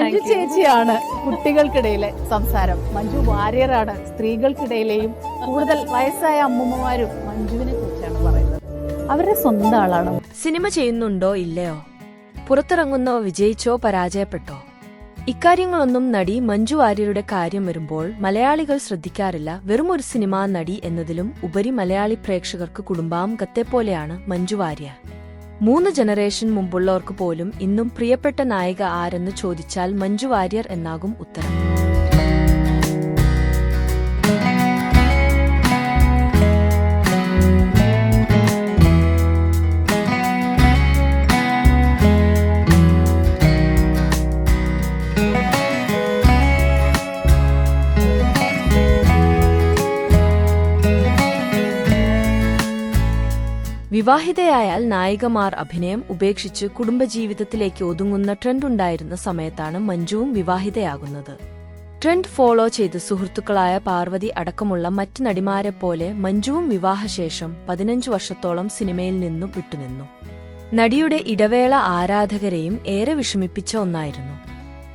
മഞ്ജു ചേച്ചിയാണ് കുട്ടികൾക്കിടയിലെ സംസാരം. മഞ്ജു വാര്യറാണ് സ്ത്രീകൾക്കിടയിലെയും കൂടുതൽ വയസ്സായ അമ്മൂമ്മമാരും മഞ്ജുവിനെ കുറിച്ചാണ് പറയുന്നത്. അവരുടെ സ്വന്തം ആളാണ്? സിനിമ ചെയ്യുന്നുണ്ടോ ഇല്ലയോ? പുറത്തിറങ്ങുന്നോ വിജയിച്ചോ പരാജയപ്പെട്ടോ? ഇക്കാര്യങ്ങളൊന്നും നടി മഞ്ജു വാര്യരുടെ കാര്യം വരുമ്പോൾ മലയാളികൾ ശ്രദ്ധിക്കാറില്ല. വെറും ഒരു സിനിമാ നടി എന്നതിലും ഉപരി മലയാളി പ്രേക്ഷകർക്ക് കുടുംബാംഗത്തെപ്പോലെയാണ് മഞ്ജു വാര്യർ. മൂന്ന് ജനറേഷൻ മുമ്പുള്ളവർക്ക് പോലും ഇന്നും പ്രിയപ്പെട്ട നായിക ആരെന്ന് ചോദിച്ചാൽ മഞ്ജു വാര്യർ എന്നാകും ഉത്തരം. വിവാഹിതയായാൽ നായികമാർ അഭിനയം ഉപേക്ഷിച്ച് കുടുംബജീവിതത്തിലേക്ക് ഒതുങ്ങുന്ന ട്രെൻഡ് ഉണ്ടായിരുന്ന സമയത്താണ് മഞ്ജുവും വിവാഹിതയാകുന്നത്. ട്രെൻഡ് ഫോളോ ചെയ്ത് സുഹൃത്തുക്കളായ പാർവതി അടക്കമുള്ള മറ്റ് നടിമാരെ പോലെ മഞ്ജുവും വിവാഹശേഷം പതിനഞ്ചു വർഷത്തോളം സിനിമയിൽ നിന്നും വിട്ടുനിന്നു. നടിയുടെ ഇടവേള ആരാധകരെയും ഏറെ വിഷമിപ്പിച്ച ഒന്നായിരുന്നു.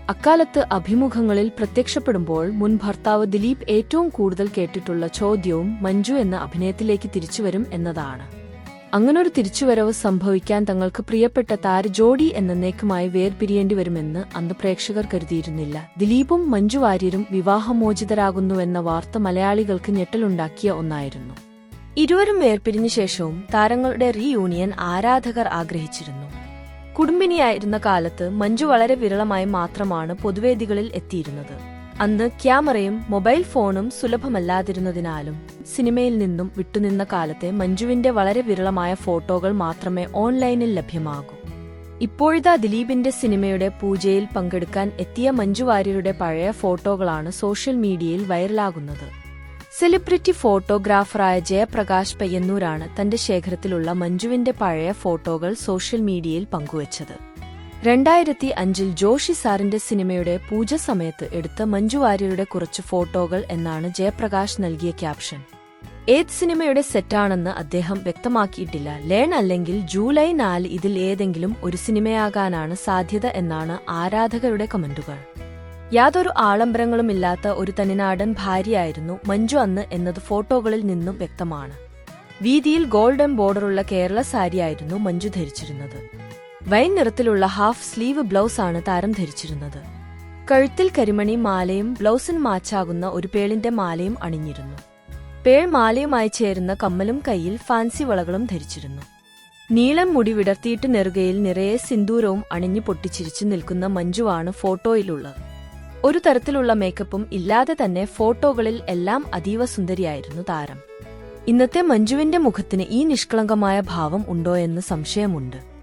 അക്കാലത്ത് അഭിമുഖങ്ങളിൽ പ്രത്യക്ഷപ്പെടുമ്പോൾ മുൻ ഭർത്താവ് ദിലീപ് ഏറ്റവും കൂടുതൽ കേട്ടിട്ടുള്ള ചോദ്യവും മഞ്ജു എന്ന അഭിനയത്തിലേക്ക് തിരിച്ചുവരും എന്നതാണ്. അങ്ങനൊരു തിരിച്ചുവരവ് സംഭവിക്കാൻ തങ്ങൾക്ക് പ്രിയപ്പെട്ട താരജോഡി എന്നേക്കുമായി വേർപിരിയേണ്ടി വരുമെന്ന് അന്ന് പ്രേക്ഷകർ കരുതിയിരുന്നില്ല. ദിലീപും മഞ്ജു വാര്യരും വിവാഹമോചിതരാകുന്നുവെന്ന വാർത്ത മലയാളികൾക്ക് ഞെട്ടലുണ്ടാക്കിയ ഒന്നായിരുന്നു. ഇരുവരും വേർപിരിഞ്ഞ ശേഷവും താരങ്ങളുടെ റീയൂണിയൻ ആരാധകർ ആഗ്രഹിച്ചിരുന്നു. കുടുംബിനിയായിരുന്ന കാലത്ത് മഞ്ജു വളരെ വിരളമായി മാത്രമാണ് പൊതുവേദികളിൽ എത്തിയിരുന്നത്. അന്ന് ക്യാമറയും മൊബൈൽ ഫോണും സുലഭമല്ലാതിരുന്നതിനാലും സിനിമയിൽ നിന്നും വിട്ടുനിന്ന കാലത്തെ മഞ്ജുവിന്റെ വളരെ വിരളമായ ഫോട്ടോകൾ മാത്രമേ ഓൺലൈനിൽ ലഭ്യമാകൂ. ഇപ്പോഴിതാ ദിലീപിന്റെ സിനിമയുടെ പൂജയിൽ പങ്കെടുക്കാൻ എത്തിയ മഞ്ജു വാര്യരുടെ പഴയ ഫോട്ടോകളാണ് സോഷ്യൽ മീഡിയയിൽ വൈറലാകുന്നത്. സെലിബ്രിറ്റി ഫോട്ടോഗ്രാഫറായ ജയപ്രകാശ് പയ്യന്നൂരാണ് തന്റെ ശേഖരത്തിലുള്ള മഞ്ജുവിന്റെ പഴയ ഫോട്ടോകൾ സോഷ്യൽ മീഡിയയിൽ പങ്കുവച്ചത്. രണ്ടായിരത്തി അഞ്ചിൽ ജോഷി സാറിന്റെ സിനിമയുടെ പൂജ സമയത്ത് എടുത്ത മഞ്ജു വാര്യരുടെ കുറച്ച് ഫോട്ടോകൾ എന്നാണ് ജയപ്രകാശ് നൽകിയ ക്യാപ്ഷൻ. ഏത് സിനിമയുടെ സെറ്റാണെന്ന് അദ്ദേഹം വ്യക്തമാക്കിയിട്ടില്ല. ലേൺ അല്ലെങ്കിൽ ജൂലൈ നാല് ഇതിൽ ഏതെങ്കിലും ഒരു സിനിമയാകാനാണ് സാധ്യത എന്നാണ് ആരാധകരുടെ കമന്റുകൾ. യാതൊരു ആളംബരങ്ങളുമില്ലാത്ത ഒരു തനിനാടൻ ഭാര്യയായിരുന്നു മഞ്ജു അന്ന് എന്നത് ഫോട്ടോകളിൽ നിന്നും വ്യക്തമാണ്. വീതിയിൽ ഗോൾഡൻ ബോർഡറുള്ള കേരള സാരിയായിരുന്നു മഞ്ജു ധരിച്ചിരുന്നത്. വൈൻ നിറത്തിലുള്ള ഹാഫ് സ്ലീവ് ബ്ലൗസ് ആണ് താരം ധരിച്ചിരുന്നത്. കഴുത്തിൽ കരിമണി മാലയും ബ്ലൗസിന് മാച്ചാകുന്ന ഒരു പേളിന്റെ മാലയും അണിഞ്ഞിരുന്നു. പേൾ മാലയുമായി ചേരുന്ന കമ്മലും കയ്യിൽ ഫാൻസി വളകളും ധരിച്ചിരുന്നു. നീളം മുടി വിടർത്തിയിട്ട് നെറുകയിൽ നിറയെ സിന്ദൂരവും അണിഞ്ഞു പൊട്ടിച്ചിരിച്ചു നിൽക്കുന്ന മഞ്ജുവാണ് ഫോട്ടോയിലുള്ളത്. ഒരു തരത്തിലുള്ള മേക്കപ്പും ഇല്ലാതെ തന്നെ ഫോട്ടോകളിൽ എല്ലാം അതീവ സുന്ദരിയായിരുന്നു താരം. ഇന്നത്തെ മഞ്ജുവിന്റെ മുഖത്തിന് ഈ നിഷ്കളങ്കമായ ഭാവം ഉണ്ടോയെന്ന് സംശയമുണ്ട്.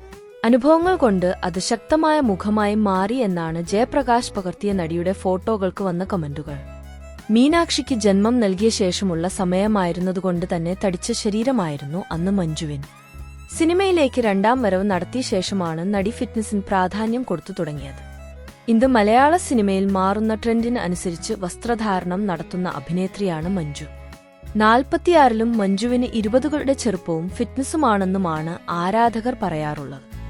അനുഭവങ്ങൾ കൊണ്ട് അത് ശക്തമായ മുഖമായി മാറി എന്നാണ് ജയപ്രകാശ് പകർത്തിയ നടിയുടെ ഫോട്ടോകൾക്ക് വന്ന കമന്റുകൾ. മീനാക്ഷിക്ക് ജന്മം നൽകിയ ശേഷമുള്ള സമയമായിരുന്നതുകൊണ്ട് തന്നെ തടിച്ച ശരീരമായിരുന്നു അന്ന് മഞ്ജുവിൻ. സിനിമയിലേക്ക് രണ്ടാം വരവ് നടത്തിയ ശേഷമാണ് നടി ഫിറ്റ്നസിന് പ്രാധാന്യം കൊടുത്തു തുടങ്ങിയത്. ഇന്ന് മലയാള സിനിമയിൽ മാറുന്ന ട്രെൻഡിന് അനുസരിച്ച് വസ്ത്രധാരണം നടത്തുന്ന അഭിനേത്രിയാണ് മഞ്ജു. നാൽപ്പത്തിയാറിലും മഞ്ജുവിന് ഇരുപതുകളുടെ ചെറുപ്പവും ഫിറ്റ്നസുമാണെന്നുമാണ് ആരാധകർ പറയാറുള്ളത്.